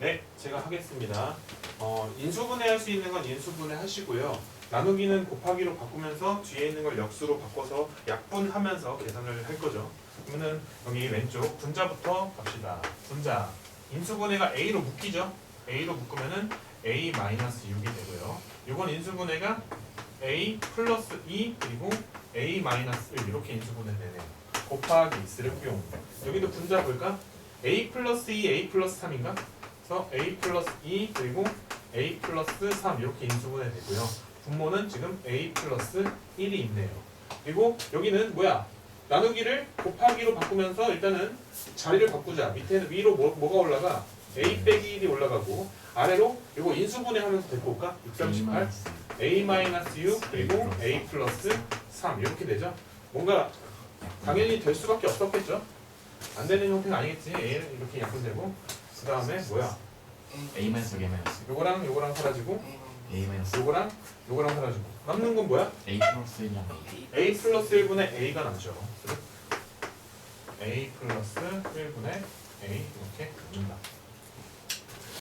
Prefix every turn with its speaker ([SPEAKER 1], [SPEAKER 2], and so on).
[SPEAKER 1] 네, 제가 하겠습니다. 어, 인수분해 할 수 있는 건 인수분해 하시고요. 나누기는 곱하기로 바꾸면서 뒤에 있는 걸 역수로 바꿔서 약분하면서 계산을 할 거죠. 그러면은 여기 왼쪽 분자부터 갑시다. 분자. 인수분해가 A로 묶이죠? A로 묶으면은 A 마이너스 6이 되고요. 이건 인수분해가 A 플러스 2 그리고 A 마이너스 1 이렇게 인수분해 되네요. 곱하기 쓰르뿅. 여기도 분자 볼까? A 플러스 2, A 플러스 3인가? 그래서 A 플러스 2 그리고 A 플러스 3 이렇게 인수분해 되고요. 분모는 지금 A 플러스 1이 있네요. 그리고 여기는 뭐야? 나누기를 곱하기로 바꾸면서 일단은 자리를 바꾸자. 밑에는 위로 뭐, 뭐가 올라가? A 빼기 1이 올라가고 아래로 이거 인수분해 하면서 데리고 올까? 6, 3, 18 A 마이너스 6 그리고 A 플러스 3 이렇게 되죠. 뭔가 당연히 될 수밖에 없었겠죠. 안 되는 형태가 아니겠지. A는 이렇게 약분되고 그 다음에 뭐야?
[SPEAKER 2] A 마이너스 A 마이너스
[SPEAKER 1] 요거랑 요거랑 사라지고
[SPEAKER 2] A 마이너스
[SPEAKER 1] 요거랑 요거랑 사라지고 남는 건 뭐야?
[SPEAKER 2] A 플러스 1이랑 A
[SPEAKER 1] A 플러스 1분의 A가 남죠. A 플러스 1분의 A 이렇게 남는다.